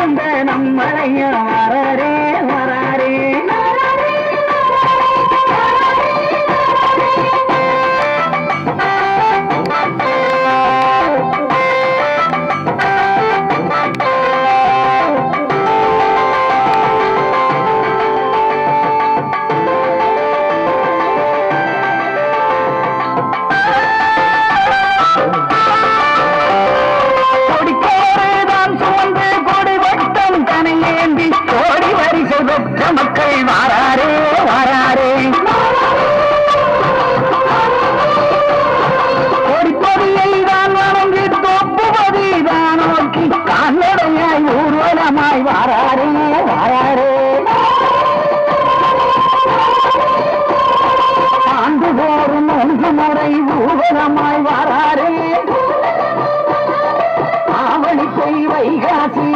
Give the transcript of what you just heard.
இருந்த நம்மளையும் வரரே. வாராரே ஆண்டுதோறும் ஒன்று முறை ஊர்வலமாய் வாராரே. ஆவணி வைகாசி